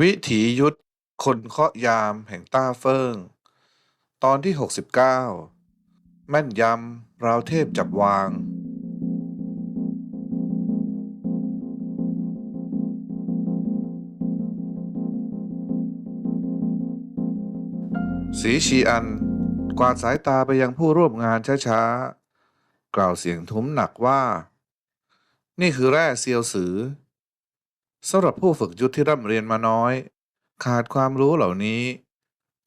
วิถียุทธ คนเคาะยามแห่งต้าเฟิงตอนที่ 69 แม่นยำราวเทพจับวาง สีชีอัน กวาดสายตาไปยังผู้ร่วมงานช้าๆ กล่าวเสียงทุ้มหนักว่า นี่คือแร่เซียวสือ สำหรับผู้ฝึกยุทธที่ร่ำเรียนมาน้อย ขาดความรู้เหล่านี้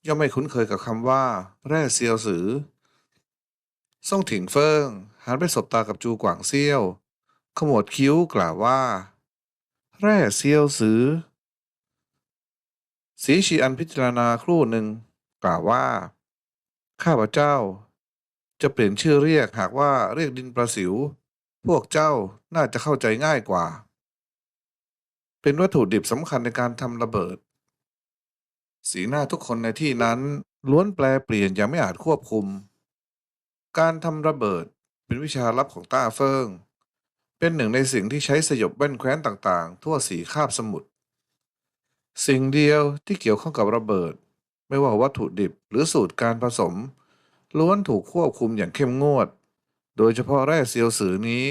ย่อมไม่คุ้นเคยกับคำว่า แร่เซียวสือซ่งถิงเฟิงหันไปสบตากับจูกวางเซี่ยวขมวดคิ้วกล่าวว่า แร่เซียวสือ สีชีอันพิจารณาครู่หนึ่ง กล่าวว่า ข้าพเจ้า จะเปลี่ยนชื่อเรียกหากว่าเรียกดินประสิว พวกเจ้าน่าจะเข้าใจง่ายกว่า เป็นวัตถุดิบสำคัญในการทำระเบิด สีหน้าทุกคนในที่นั้นล้วนแปลเปลี่ยนอย่างไม่อาจควบคุม การทำระเบิดเป็นวิชาลับของต้าเฟิง เป็นหนึ่งในสิ่งที่ใช้สยบแว่นแคว้นต่างๆ ทั่วสีคาบสมุทรสิ่งเดียวที่เกี่ยวข้องกับระเบิด ไม่ว่าวัตถุดิบหรือสูตรการผสม ล้วนถูกควบคุมอย่างเข้มงวด โดยเฉพาะแร่เซียวสือนี้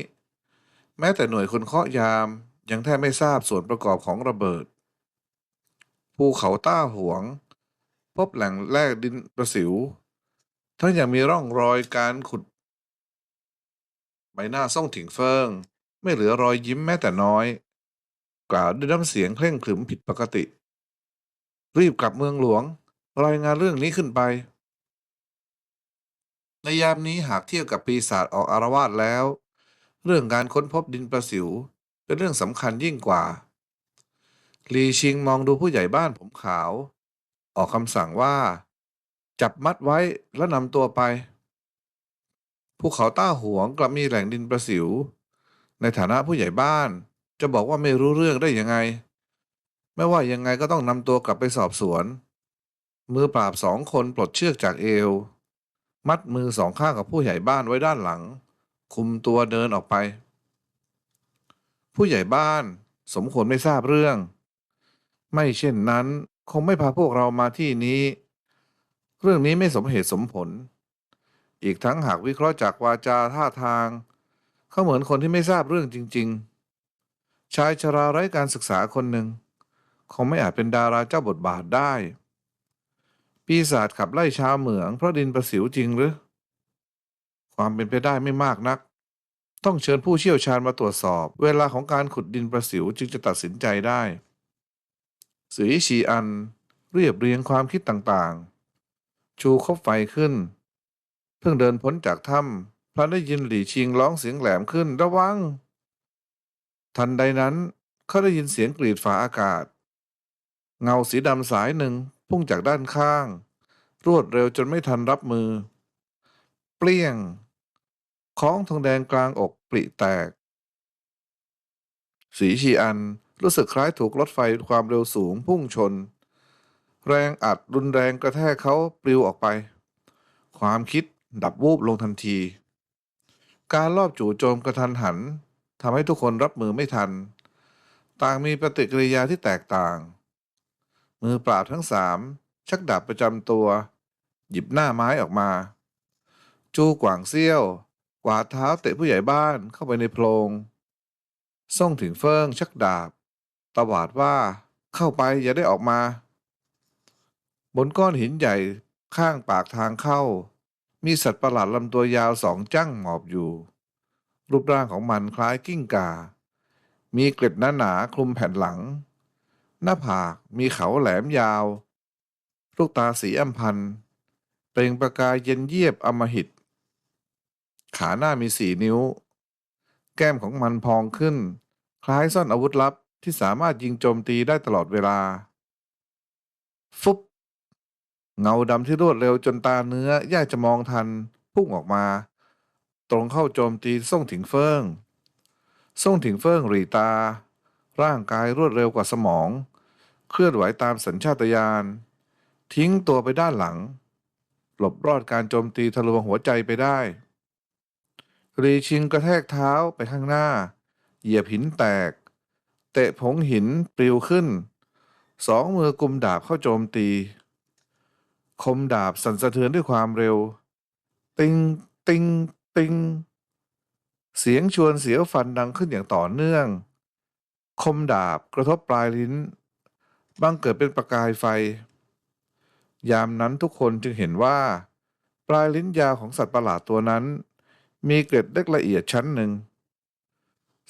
แม้แต่หน่วยคนเคาะยาม ยังแทบไม่ทราบส่วนประกอบของระเบิด ภูเขาต้าหวง พบแหล่งแร่ดินประสิว ทั้งยังมีร่องรอยการขุด ใบหน้าส่งถิงเฟิง ไม่เหลือรอยยิ้มแม้แต่น้อย กล่าวด้วยน้ำเสียงเคร่งขรึมผิดปกติ รีบกลับเมืองหลวง รายงานเรื่องนี้ขึ้นไป ในยามนี้หากเทียบกับปีศาจออกอารวาสแล้ว เรื่องการค้นพบดินประสิว เป็นเรื่องสำคัญยิ่งกว่า ลีชิงมองดูผู้ใหญ่บ้านผมขาว ออกคำสั่งว่า จับมัดไว้แล้วนำตัวไป ภูเขาต้าหวงกลับมีแหล่งดินประสิว ในฐานะผู้ใหญ่บ้านจะบอกว่าไม่รู้เรื่องได้ยังไง ไม่ว่ายังไงก็ต้องนำตัวกลับไปสอบสวน มือปราบสองคนปลดเชือกจากเอว มัดมือสองข้างกับผู้ใหญ่บ้านไว้ด้านหลัง คุมตัวเดินออกไป ผู้ใหญ่บ้านสมควรไม่ทราบเรื่อง ไม่เช่นนั้นคงไม่พาพวกเรามาที่นี้ เรื่องนี้ไม่สมเหตุสมผล อีกทั้งหากวิเคราะห์จากวาจาท่าทาง เขาเหมือนคนที่ไม่ทราบเรื่องจริง ๆ ชายชราไร้การศึกษาคนหนึ่งคงไม่อาจเป็นดาราเจ้าบทบาทได้ ปีศาจขับไล่ชาวเหมืองเพราะดินประสิวจริงหรือ ความเป็นไปได้ไม่มากนัก ต้องเชิญผู้เชี่ยวชาญมาตรวจสอบ เวลาของการขุดดินประสิวจึงจะตัดสินใจได้สือชีอัน เรียบเรียงความคิดต่างๆ ชูคบไฟขึ้น เพิ่งเดินพ้นจากถ้ำพลันได้ยินหลี่ชิงร้องเสียงแหลมขึ้นระวัง ทันใดนั้นเขาได้ยินเสียงกรีดฝาอากาศ เงาสีดำสายหนึ่งพุ่งจากด้านข้าง รวดเร็วจนไม่ทันรับมือ เปลี่ยง ของทองแดงกลางอกปริแตก สีชีอันรู้สึกคล้ายถูกรถไฟความเร็วสูงพุ่งชน แรงอัดรุนแรงกระแทกเขาปลิวออกไป ความคิดดับวูบลงทันที การลอบจู่โจมกระทันหันทำให้ทุกคนรับมือไม่ทัน ต่างมีปฏิกิริยาที่แตกต่าง มือปราบทั้งสามชักดาบประจำตัว หยิบหน้าไม้ออกมา จูกวางเซี่ยว กวาดเท้าเตะผู้ใหญ่บ้านเข้าไปในโพรงส่งถึงเฟิงชักดาบ ตวาดว่าเข้าไปอย่าได้ออกมา บนก้อนหินใหญ่ข้างปากทางเข้า มีสัตว์ประหลาดลำตัวยาวสองจังหมอบอยู่ รูปร่างของมันคล้ายกิ้งก่า มีเกล็ดหนาๆคลุมแผ่นหลัง หน้าผากมีเขาแหลมยาว ลูกตาสีอัมพันเปล่งประกายเย็นเยียบอมหิต ขาหน้ามีสี่นิ้ว แก้มของมันพองขึ้น คล้ายซ่อนอาวุธลับที่สามารถยิงโจมตีได้ตลอดเวลา ฟุบเงาดำที่รวดเร็วจนตาเนื้อยากจะมองทัน พุ่งออกมา ตรงเข้าโจมตีส่งถิงเฟิงส่งถิงเฟิงหรีตา ร่างกายรวดเร็วกว่าสมอง เคลื่อนไหวตามสัญชาตญาณทิ้งตัวไปด้านหลัง หลบรอดการโจมตีทะลวงหัวใจไปได้ รีชิงกระแทกเท้าไปข้างหน้า เหยียบหินแตก เตะผงหินปลิวขึ้น สองมือกุมดาบเข้าโจมตี คมดาบสั่นสะเทือนด้วยความเร็ว ติงติงติงเสียงชวนเสียวฟันดังขึ้นอย่างต่อเนื่อง คมดาบกระทบปลายลิ้นบังเกิดเป็นประกายไฟ ยามนั้นทุกคนจึงเห็นว่า ปลายลิ้นยาวของสัตว์ประหลาดตัวนั้น มีเกล็ดเล็กละเอียดชั้นหนึ่ง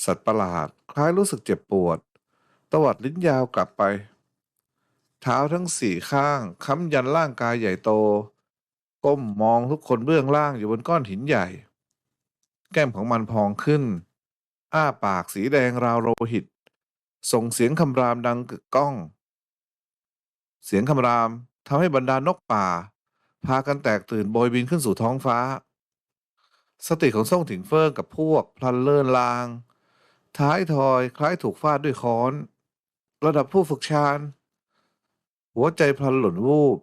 สัตว์ประหลาดคล้ายรู้สึกเจ็บปวด ตวัดลิ้นยาวกลับไป เท้าทั้งสี่ข้างค้ำยันร่างกายใหญ่โต ก้มมองทุกคนเบื้องล่างอยู่บนก้อนหินใหญ่ แก้มของมันพองขึ้น อ้าปากสีแดงราวโลหิต ส่งเสียงคำรามดังกึกก้อง เสียงคำรามทำให้บรรดานกป่า พากันแตกตื่นโบยบินขึ้นสู่ท้องฟ้า สติของส่งถิงเฟิงกับพวกพลันเลินลาง ท้ายทอยคล้ายถูกฟาดด้วยค้อน ระดับผู้ฝึกชาญ หัวใจพลันหล่นวูบ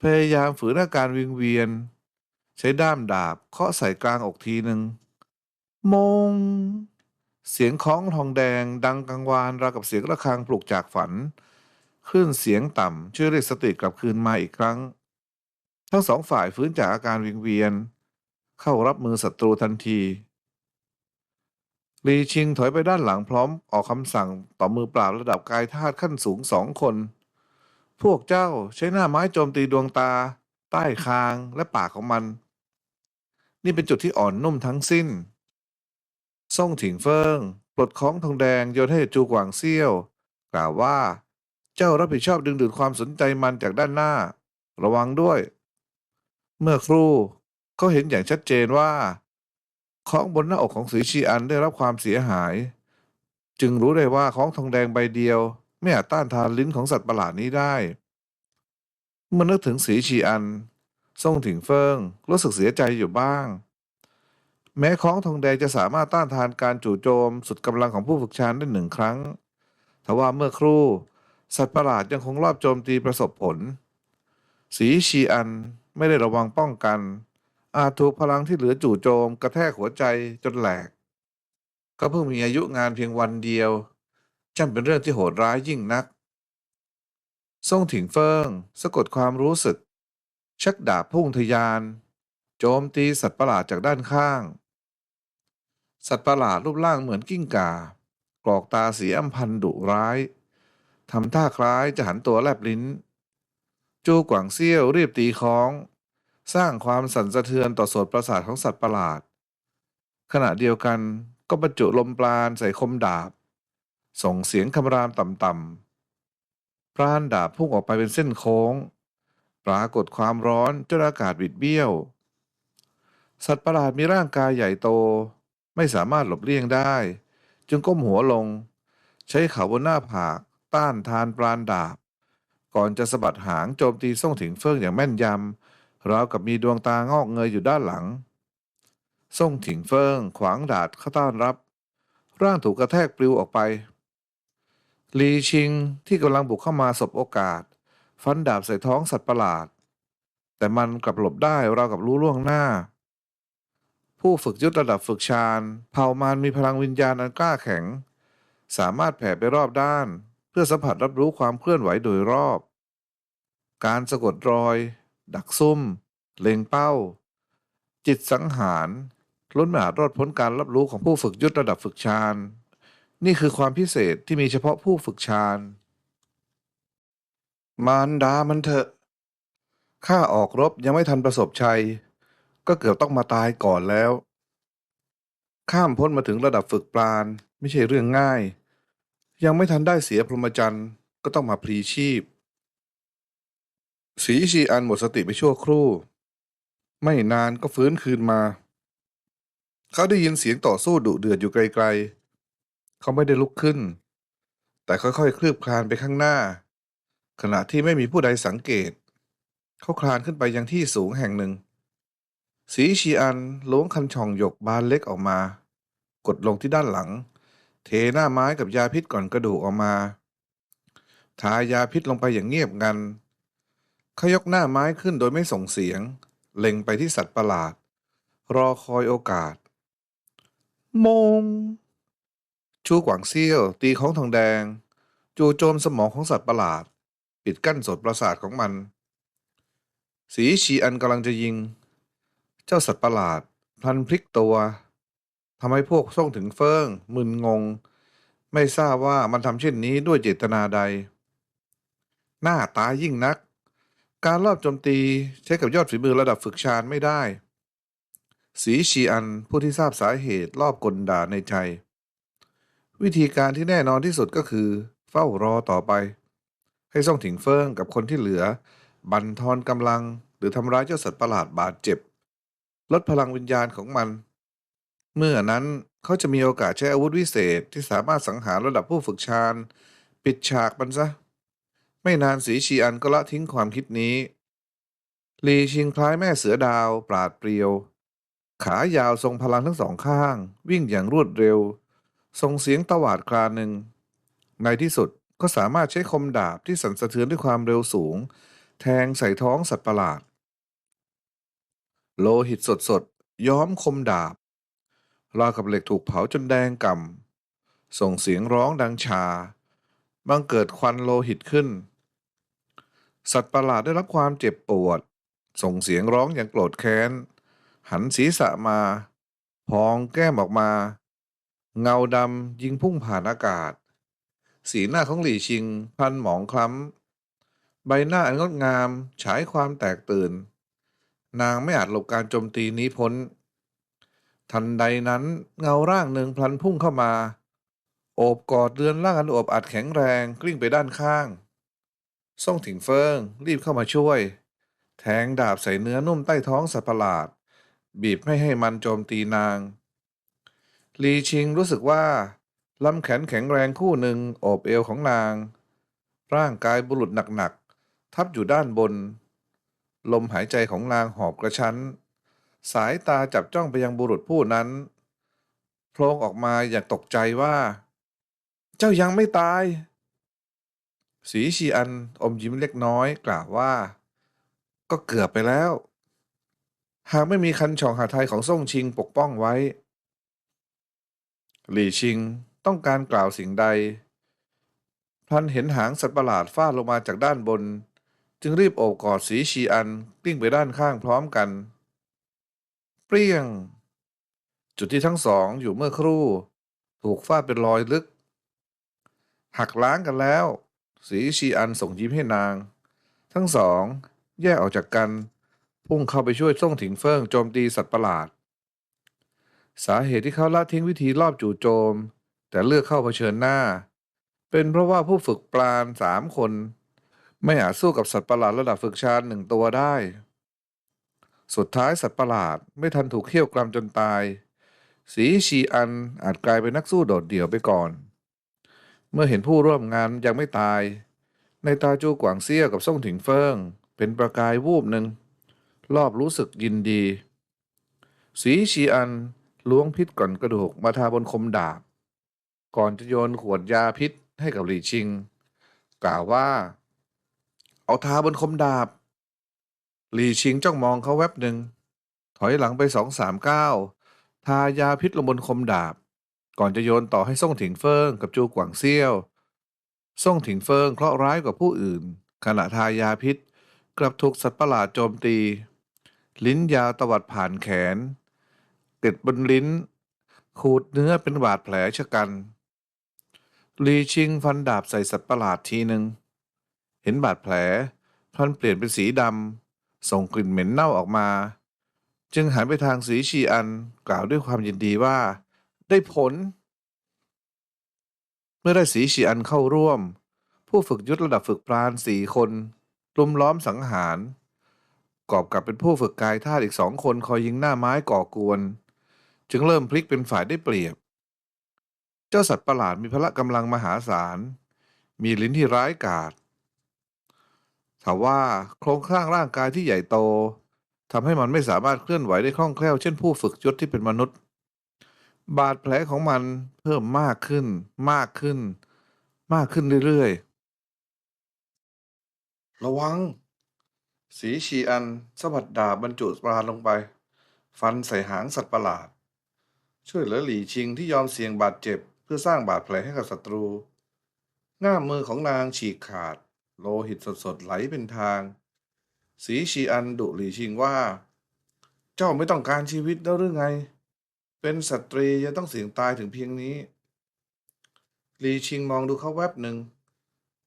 พยายามฝืนอาการวิงเวียน ใช้ด้ามดาบเคาะใส่กลางอกทีหนึ่งมง เสียงคล้องทองแดงดังกังวานราวกับเสียงระฆังปลุกจากฝันขึ้นเสียงต่ำช่วยเรียกสติกลับคืนมาอีกครั้ง ทั้งสองฝ่ายฟื้นจากอาการวิงเวียน เข้ารับมือศัตรูทันทีลีชิงถอยไปด้านหลังพร้อมออกคำสั่งต่อมือปราบระดับกายธาตุขั้นสูงสองคน พวกเจ้าใช้หน้าไม้โจมตีดวงตา ใต้คางและปากของมัน นี่เป็นจุดที่อ่อนนุ่มทั้งสิ้น ซ่งถิงเฟิงปลดของทองแดงโยนให้จูกวางเซี่ยว กล่าวว่า เจ้ารับผิดชอบดึงดูดความสนใจมันจากด้านหน้า ระวังด้วย เมื่อครู่ เขาเห็นอย่างชัดเจนว่า ของบนหน้าอกของสีชีอันได้รับความเสียหาย จึงรู้ได้ว่าของทองแดงใบเดียว ไม่อาจต้านทานลิ้นของสัตว์ประหลาดนี้ได้เมื่อนึกถึงสีชีอันซ่งถิงเฟิงรู้สึกเสียใจอยู่บ้าง แม้ของทองแดงจะสามารถต้านทานการจู่โจมสุดกำลังของผู้ฝึกชานได้หนึ่งครั้งทว่าเมื่อครู่ สัตว์ประหลาดยังคงรอบโจมตีประสบผล สีชีอันไม่ได้ระวังป้องกัน อาจถูกพลังที่เหลือจู่โจมกระแทกหัวใจจนแหลก ก็เพิ่งมีอายุงานเพียงวันเดียวจำเป็นเรื่องที่โหดร้ายยิ่งนักซ่งถิงเฟิงสะกดความรู้สึก ชักดาบพุ่งทะยาน โจมตีสัตว์ประหลาดจากด้านข้าง สัตว์ประหลาดรูปร่างเหมือนกิ้งก่ากรอกตาสีอำพันดุร้ายทำท่าคล้ายจะหันตัวแลบลิ้น จูกวางเซี่ยวรีบตีค้อง สร้างความสั่นสะเทือนต่อโสตประสาทของสัตว์ประหลาด ขณะเดียวกันก็บรรจุลมปราณใส่คมดาบ ส่งเสียงคำรามต่ำๆปราณดาบพุ่งออกไปเป็นเส้นโค้ง ปรากฏความร้อนจนอากาศบิดเบี้ยว สัตว์ประหลาดมีร่างกายใหญ่โต ไม่สามารถหลบเลี่ยงได้ จึงก้มหัวลง ใช้เขาบนหน้าผากต้านทานปราณดาบ ก่อนจะสะบัดหางโจมตีส่งถิงเฟิงอย่างแม่นยำ ราวกับมีดวงตางอกเงยอยู่ด้านหลัง ส่งถิงเฟิงขวางดาดเข้าต้อนรับ ร่างถูกกระแทกปลิวออกไป ลีชิงที่กำลังบุกเข้ามาสบโอกาส ฟันดาบใส่ท้องสัตว์ประหลาด แต่มันกลับหลบได้ราวกับรู้ล่วงหน้า ผู้ฝึกยุทธระดับฝึกชาญเผ่ามารมีพลังวิญญาณอันกล้าแข็ง สามารถแผ่ไปรอบด้าน เพื่อสัมผัสรับรู้ความเคลื่อนไหวโดยรอบ การสะกดรอย ดักซุ่ม เล็งเป้า จิตสังหารล้นม่อารอดพ้นการรับรู้ของผู้ฝึกยุทธระดับฝึกชาญนี่คือความพิเศษที่มีเฉพาะผู้ฝึกชาญมารดามันเถอะ ข้าออกรบยังไม่ทันประสบชัย ก็เกือบต้องมาตายก่อนแล้ว ข้ามพ้นมาถึงระดับฝึกปราณไม่ใช่เรื่องง่าย ยังไม่ทันได้เสียพรหมจรรย์ก็ต้องมาพลีชีพ สีชีอันหมดสติไปชั่วครู่ ไม่นานก็ฟื้นคืนมา เขาได้ยินเสียงต่อสู้ดุเดือดอยู่ไกลๆ เขาไม่ได้ลุกขึ้น แต่ค่อยๆ คลืบคลานไปข้างหน้า ขณะที่ไม่มีผู้ใดสังเกต เขาคลานขึ้นไปยังที่สูงแห่งหนึ่ง สีชีอันล้วงคันช่องหยกบานเล็กออกมา กดลงที่ด้านหลัง เทหน้าไม้กับยาพิษก่อนกระดูกออกมา ทายาพิษลงไปอย่างเงียบงัน เขายกหน้าไม้ขึ้นโดยไม่ส่งเสียง เล็งไปที่สัตว์ประหลาด รอคอยโอกาส มง ชูกวางเซี่ยว ตีของทองแดง จู่โจมสมองของสัตว์ประหลาด ปิดกั้นสดประสาทของมัน สีชีอันกำลังจะยิง เจ้าสัตว์ประหลาด พลันพลิกตัวทำให้พวกส่งถึงเฟิงมึนงง ไม่ทราบว่ามันทำเช่นนี้ด้วยเจตนาใด หน้าตายยิ่งนัก การรอบโจมตีใช้กับยอดฝีมือระดับฝึกชาญไม่ได้ สีชีอันผู้ที่ทราบสาเหตุรอบกลด่าในใจ วิธีการที่แน่นอนที่สุดก็คือ เฝ้ารอต่อไป ให้ส่องถิงเฟิงกับคนที่เหลือ บันทอนกำลัง หรือทำร้ายเจ้าสัตว์ประหลาดบาดเจ็บ ลดพลังวิญญาณของมัน เมื่อนั้นเขาจะมีโอกาสใช้อาวุธวิเศษที่สามารถสังหารระดับผู้ฝึกชาญปิดฉากมันซะ ไม่นานสีชีอันก็ละทิ้งความคิดนี้ ลีชิงคล้ายแม่เสือดาว ปราดเปรียว ขายาวทรงพลังทั้งสองข้าง วิ่งอย่างรวดเร็วส่งเสียงตวาดครานหนึ่ง ในที่สุดก็สามารถใช้คมดาบที่สั่นสะเทือนด้วยความเร็วสูง แทงใส่ท้องสัตว์ประหลาด โลหิตสดๆย้อมคมดาบราวกับเหล็กถูกเผาจนแดงก่ำส่งเสียงร้องดังชา บังเกิดควันโลหิตขึ้น สัตว์ประหลาดได้รับความเจ็บปวด ส่งเสียงร้องอย่างโกรธแค้น หันศีรษะมา พองแก้มออกมา เงาดำยิงพุ่งผ่านอากาศ สีหน้าของหลี่ชิง พันหมองคล้ำ ใบหน้าอันงดงามฉายความแตกตื่น นางไม่อาจหลบการโจมตีนี้พ้น ทันใดนั้นเงาร่างหนึ่งพลันพุ่งเข้ามา โอบกอดเรือนร่างอันอบอัดแข็งแรงกลิ้งไปด้านข้าง ส่งถิงเฟิงรีบเข้ามาช่วย แทงดาบใส่เนื้อนุ่มใต้ท้องสัตว์ประหลาด บีบไม่ให้มันโจมตีนาง ลีชิงรู้สึกว่าลำแขนแข็งแรงคู่หนึ่งโอบเอวของนาง ร่างกายบุรุษหนักๆ ทับอยู่ด้านบน ลมหายใจของนางหอบกระชั้น สายตาจับจ้องไปยังบุรุษผู้นั้นโพลงออกมาอย่างตกใจว่า เจ้ายังไม่ตาย สีชีอันอมยิ้มเล็กน้อยกล่าวว่า ก็เกือบไปแล้ว หากไม่มีคันช่องหาไทยของส่งชิงปกป้องไว้ หลี่ชิงต้องการกล่าวสิ่งใดพลันเห็นหางสัตว์ประหลาดฟาดลงมาจากด้านบน จึงรีบโอบกอดสีชีอันกลิ้งไปด้านข้างพร้อมกัน เปรี้ยง จุดที่ทั้งสองอยู่เมื่อครู่ ถูกฟาดเป็นรอยลึก หักล้างกันแล้ว สีชีอันส่งยิ้มให้นาง ทั้งสอง แยกออกจากกัน พุ่งเข้าไปช่วยส่งถิงเฟิงโจมตีสัตว์ประหลาด สาเหตุที่เขาละทิ้งวิธีรอบจู่โจม แต่เลือกเข้าเผชิญหน้า เป็นเพราะว่าผู้ฝึกปราณสามคน ไม่อาจสู้กับสัตว์ประหลาดระดับฝึกชาญหนึ่งตัวได้ สุดท้ายสัตว์ประหลาดไม่ทันถูกเขี่ยวกรำจนตาย สีชีอันอาจกลายเป็นนักสู้โดดเดี่ยวไปก่อน เมื่อเห็นผู้ร่วมงานยังไม่ตาย ในตาจูกวางเซี่ยกับส่งถิงเฟิง เป็นประกายวูบหนึ่ง รอบรู้สึกยินดี สีชีอันล้วงพิษก่อนกระดูกมาทาบนคมดาบ ก่อนจะโยนขวดยาพิษให้กับหลี่ชิง กล่าวว่า เอาทาบนคมดาบ หลี่ชิงจ้องมองเขาแวบหนึ่ง ถอยหลังไปสองสามก้าวทายาพิษลงบนคมดาบ ก่อนจะโยนต่อให้ส่งถิงเฟิงกับจูกวางเซี่ยวส่งถิงเฟิงเคราะห์ร้ายกว่าผู้อื่น ขณะทายาพิษ กลับถูกสัตว์ประหลาดโจมตี ลิ้นยาวตวัดผ่านแขนติดบนลิ้น ขูดเนื้อเป็นบาดแผลชะกันลีชิงฟันดาบใส่สัตว์ประหลาดทีหนึ่งเห็นบาดแผลพันเปลี่ยนเป็นสีดำส่งกลิ่นเหม็นเน่าออกมา จึงหันไปทางสีชีอันกล่าวด้วยความยินดีว่า ได้ผล เมื่อได้สีชีอันเข้าร่วม ผู้ฝึกยุทธระดับฝึกปราณสี่คนรุมล้อมสังหาร กอบกับเป็นผู้ฝึกกายธาตุอีกสองคนคอยยิงหน้าไม้ก่อกวน จึงเริ่มพลิกเป็นฝ่ายได้เปรียบ เจ้าสัตว์ประหลาดมีพละกำลังมหาศาล มีลิ้นที่ร้ายกาจถาว่าโครงสร้างร่างกายที่ใหญ่โตทำให้มันไม่สามารถเคลื่อนไหวได้คล่องแคล่วเช่นผู้ฝึกยศที่เป็นมนุษย์ บาดแผลของมันเพิ่มมากขึ้น มากขึ้น มากขึ้นเรื่อยๆ ระวัง สีชีอันสะบัดดาบบรรจุปราณลงไป ฟันใส่หางสัตว์ประหลาด ช่วยเหลือหลี่ชิงที่ยอมเสี่ยงบาดเจ็บ เพื่อสร้างบาดแผลให้กับศัตรู ง่ามมือของนางฉีกขาด โลหิตสดๆไหลเป็นทาง สีชีอันดุหลีชิงว่า เจ้าไม่ต้องการชีวิตแล้วหรือไง เป็นสตรียังต้องเสี่ยงตายถึงเพียงนี้หลีชิงมองดูเขาแวบหนึ่ง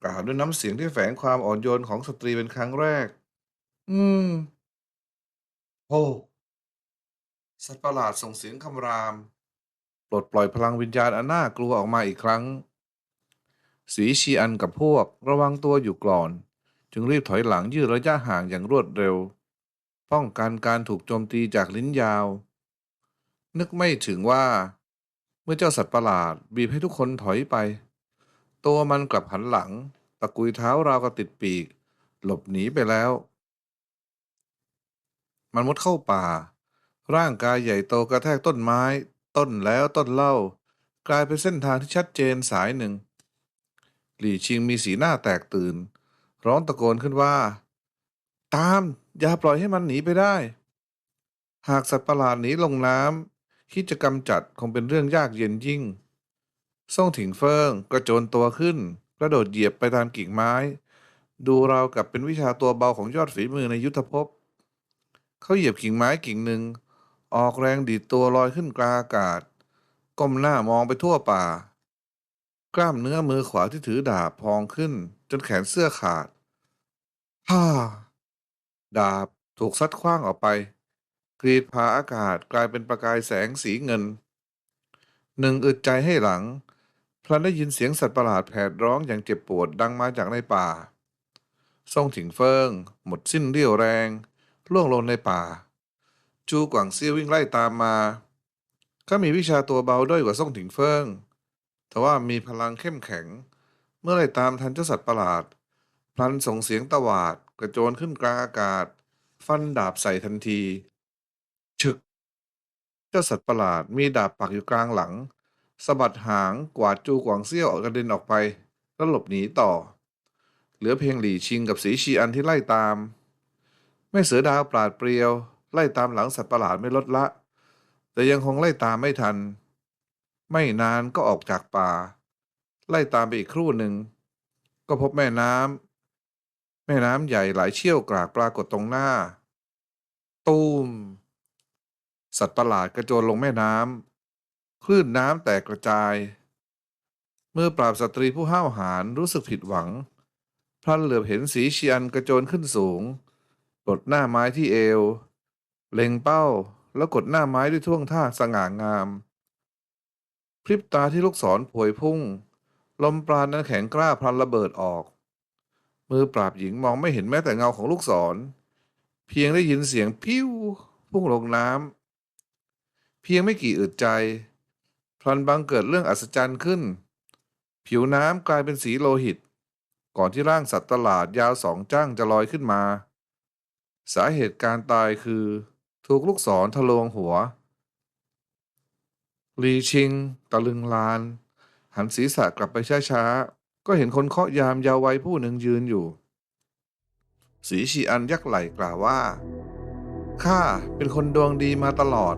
กล่าวด้วยน้ำเสียงที่แฝงความอ่อนโยนของสตรีเป็นครั้งแรก อืม โอ้สัตว์ประหลาดส่งเสียงคำราม ปลดปล่อยพลังวิญญาณอันน่ากลัวออกมาอีกครั้ง สีชีอันกับพวกระวังตัวอยู่ก่อน จึงรีบถอยหลังยืดระยะห่างอย่างรวดเร็ว ป้องกันการถูกโจมตีจากลิ้นยาว นึกไม่ถึงว่า เมื่อเจ้าสัตว์ประหลาดบีบให้ทุกคนถอยไป ตัวมันกลับหันหลัง ตะกุยเท้าราวกับติดปีก หลบหนีไปแล้ว มันมุดเข้าป่า ร่างกายใหญ่โตกระแทกต้นไม้ ต้นแล้วต้นเล่า กลายเป็นเส้นทางที่ชัดเจนสายหนึ่ง หลี่ชิงมีสีหน้าแตกตื่น ร้องตะโกนขึ้นว่า ตามอย่าปล่อยให้มันหนีไปได้หากสัตว์ประหลาดหนีลงน้ำ คิดจะกำจัดคงเป็นเรื่องยากเย็นยิ่งส่งถิงเฟิงกระโจนตัวขึ้น กระโดดเหยียบไปตามกิ่งไม้ ดูราวกับเป็นวิชาตัวเบาของยอดฝีมือในยุทธภพ เขาเหยียบกิ่งไม้กิ่งหนึ่ง ออกแรงดีดตัวลอยขึ้นกลางอากาศ ก้มหน้ามองไปทั่วป่า กล้ามเนื้อมือขวาที่ถือดาบพองขึ้น จนแขนเสื้อขาด ฮ่า ดาบถูกซัดคว้างออกไป กรีดผ่าอากาศกลายเป็นประกายแสงสีเงิน หนึ่งอึดใจให้หลัง พลันได้ยินเสียงสัตว์ประหลาดแผดร้องอย่างเจ็บปวดดังมาจากในป่าซ่งถิงเฟิง หมดสิ้นเรี่ยวแรง ล่วงลงในป่า จูกวางเซี่ยวิ่งไล่ตามมาเขามีวิชาตัวเบาด้อยกว่าซ่งถิงเฟิง แต่ว่ามีพลังเข้มแข็ง เมื่อไล่ตามทันเจ้าสัตว์ประหลาด พลันส่งเสียงตวาด กระโจนขึ้นกลางอากาศ ฟันดาบใส่ทันที จ้าสัตว์ประหลาดมีดาบปักอยู่กลางหลังสะบัดหางกวาดจูกวางเซี่ยวกระเด็นออกไป แล้วหลบหนีต่อ เหลือเพียงหลี่ชิงกับสีชีอันที่ไล่ตาม แม่เสือดาวปราดเปรียว ไล่ตามหลังสัตว์ประหลาดไม่ลดละ แต่ยังคงไล่ตามไม่ทัน ไม่นานก็ออกจากป่า ไล่ตามไปอีกครู่หนึ่ง ก็พบแม่น้ำแม่น้ำใหญ่ไหลเชี่ยวกรากปรากฏตรงหน้า ตูม สัตว์ประหลาดกระโจนลงแม่น้ำคลื่นน้ำแตกกระจาย เมื่อปราบสตรีผู้ห้าวหาญรู้สึกผิดหวัง พลันเหลือบเห็นสีเชียนกระโจนขึ้นสูง กดหน้าไม้ที่เอว เล็งเป้าแล้วกดหน้าไม้ด้วยท่วงท่าสง่างาม พริบตาที่ลูกศรผวยพุ่ง ลมปราณนั้นแข็งกล้าพลันระเบิดออก มือปราบหญิงมองไม่เห็นแม้แต่เงาของลูกศร เพียงได้ยินเสียงพิ้วพุ่งลงน้ำ เพียงไม่กี่อึดใจ พลันบังเกิดเรื่องอัศจรรย์ขึ้น ผิวน้ำกลายเป็นสีโลหิต ก่อนที่ร่างสัตว์ประหลาดยาวสองจ้างจะลอยขึ้นมา สาเหตุการตายคือ ถูกลูกศรทะลวงหัว ลีชิง ตะลึงลาน หันศีรษะกลับไปช้าๆ ก็เห็นคนเคาะยามยาววัยผู้หนึ่งยืนอยู่ สีชีอันยักไหล่กล่าวว่าข้าเป็นคนดวงดีมาตลอด